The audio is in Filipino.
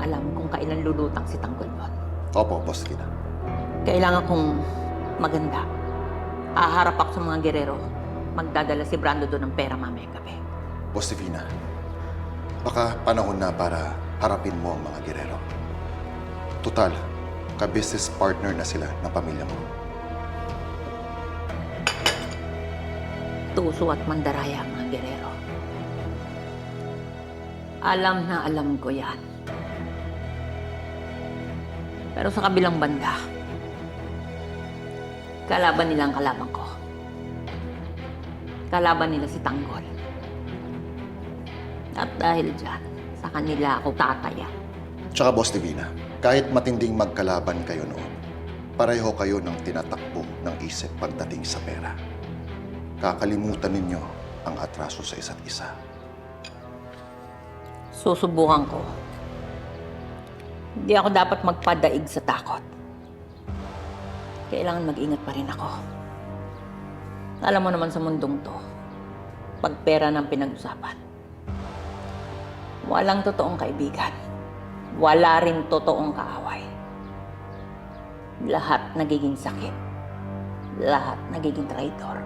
alam kung kailan lulutang si Tanggol doon. Opo, Boss Tina. Kailangan kong maganda. Haharap ako sa mga gerero. Magdadala si Brando doon ng pera mamayang gabi. Boss Divina, baka panahon na para harapin mo ang mga girero. Total, ka-business partner na sila ng pamilya mo. Tuso at mandaraya ang mga gerero. Alam na alam ko yan. Pero sa kabilang banda, kalaban nila ang kalaban ko. Kalaban nila si Tanggol. At dahil dyan, sa kanila ako tataya. Tsaka Boss Divina, kahit matinding magkalaban kayo noon, pareho kayo ng tinatakbo ng isip pagdating sa pera. Kakalimutan ninyo ang atraso sa isa't isa. Susubukan ko. Hindi ako dapat magpadaig sa takot. Kailangan mag-ingat pa rin ako. Alam mo naman sa mundong to, pag pera ng pinag-usapan, walang totoong kaibigan. Wala rin totoong kaaway. Lahat nagiging sakit. Lahat nagiging traitor.